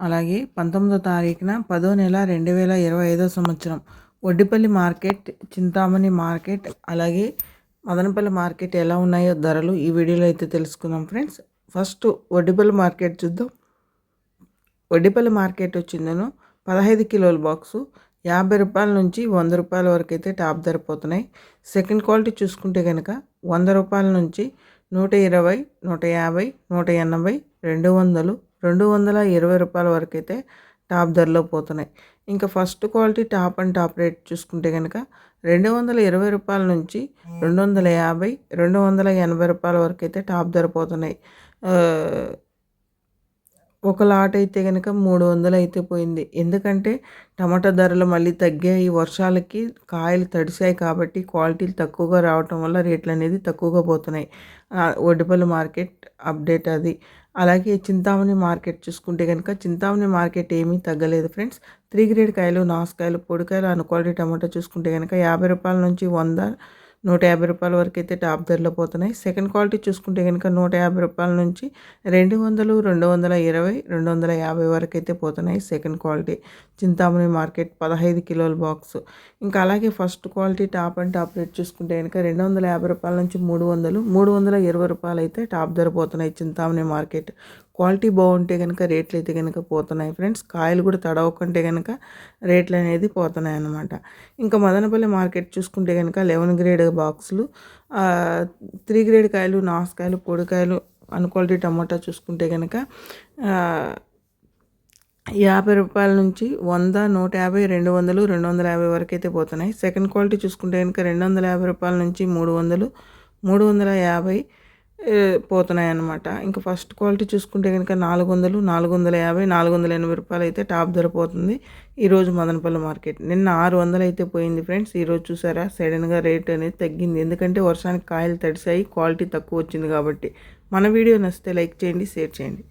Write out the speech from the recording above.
అలాగే పంతొమ్మిదో తారీఖున పదో నెల రెండు వేల ఇరవై ఐదో సంవత్సరం వడ్డిపల్లి మార్కెట్ చింతామణి మార్కెట్ అలాగే మదనపల్లి మార్కెట్ ఎలా ఉన్నాయో ధరలు ఈ వీడియోలో అయితే తెలుసుకుందాం ఫ్రెండ్స్. ఫస్ట్ వడ్డిపల్లి మార్కెట్ చూద్దాం. వడ్డిపల్లి మార్కెట్ వచ్చిందను పదహైదు కిలోల బాక్సు యాభై రూపాయల నుంచి వంద రూపాయల వరకు అయితే టాప్ ధర పోతున్నాయి. సెకండ్ క్వాలిటీ చూసుకుంటే కనుక వంద రూపాయల నుంచి నూట ఇరవై నూట యాభై నూట ఎనభై రెండు వందలు రెండు వందల ఇరవై రూపాయల వరకు అయితే టాప్ ధరలో పోతున్నాయి. ఇంకా first quality top and top rate చూసుకుంటే కనుక రెండు వందల ఇరవై రూపాయల నుంచి రెండు వందల యాభై రెండు వందల ఎనభై రూపాయల వరకు అయితే టాప్ ధర పోతున్నాయి. ఒక లాట్ అయితే కనుక మూడు వందలు అయితే పోయింది. ఎందుకంటే టమాటా ధరలు మళ్ళీ తగ్గాయి. వర్షాలకి కాయలు తడిసాయి కాబట్టి క్వాలిటీలు తక్కువగా రావటం వల్ల రేట్లు అనేది తక్కువగా పోతున్నాయి. ఆ, మార్కెట్ అప్డేట్ అది. అలాగే చింతామణి మార్కెట్ చూసుకుంటే కనుక చింతామణి మార్కెట్ ఏమీ తగ్గలేదు ఫ్రెండ్స్. త్రీ గ్రేడ్ కాయలు నాసుకాయలు పొడికాయలు అను క్వాలిటీ టమాటా చూసుకుంటే కనుక యాభై రూపాయల నుంచి వంద నూట యాభై రూపాయల వరకు అయితే టాప్ ధరలో పోతున్నాయి. సెకండ్ క్వాలిటీ చూసుకుంటే కనుక నూట యాభై రూపాయల నుంచి రెండు వందలు రెండు వందల ఇరవై రెండు వందల యాభై వరకు అయితే పోతున్నాయి సెకండ్ క్వాలిటీ. చింతామణి మార్కెట్ పదహైదు కిలోల బాక్స్. ఇంకా అలాగే first quality top and top rate చూసుకుంటే కనుక రెండు వందల యాభై రూపాయల నుంచి మూడు వందలు మూడు వందల ఇరవై రూపాయలు అయితే టాప్ ధర పోతున్నాయి చింతామణి మార్కెట్. క్వాలిటీ బాగుంటే కనుక రేట్లు అయితే కనుక పోతున్నాయి ఫ్రెండ్స్. కాయలు కూడా తడవకుంటే కనుక రేట్లు అనేది పోతున్నాయి అన్నమాట ఇంకా మదనపల్లి మార్కెట్ చూసుకుంటే కనుక లెవెన్ గ్రేడ్ బాక్సులు త్రీ గ్రేడ్ కాయలు నాసుకాయలు పొడికాయలు అన్ క్వాలిటీ టమాటా చూసుకుంటే కనుక యాభై రూపాయల నుంచి వంద నూట యాభై రెండు వందలు రెండు వందల యాభై వరకు అయితే పోతున్నాయి. సెకండ్ క్వాలిటీ చూసుకుంటే కనుక రెండు వందల యాభై రూపాయల నుంచి మూడు వందలు మూడు వందల యాభై పోతున్నాయి అన్నమాట ఇంకా ఫస్ట్ క్వాలిటీ చూసుకుంటే కనుక నాలుగు వందలు నాలుగు వందల యాభై నాలుగు వందల ఎనభై రూపాయలు అయితే టాప్ ధర పోతుంది. ఈరోజు మదనపల్లి మార్కెట్. నిన్న ఆరు వందలు అయితే పోయింది ఫ్రెండ్స్. ఈరోజు చూసారా? సడన్గా రేట్ అనేది తగ్గింది. ఎందుకంటే వర్షానికి కాయలు తడిసాయి క్వాలిటీ తక్కువ వచ్చింది కాబట్టి. మన వీడియో నచ్చితే లైక్ చేయండి షేర్ చేయండి.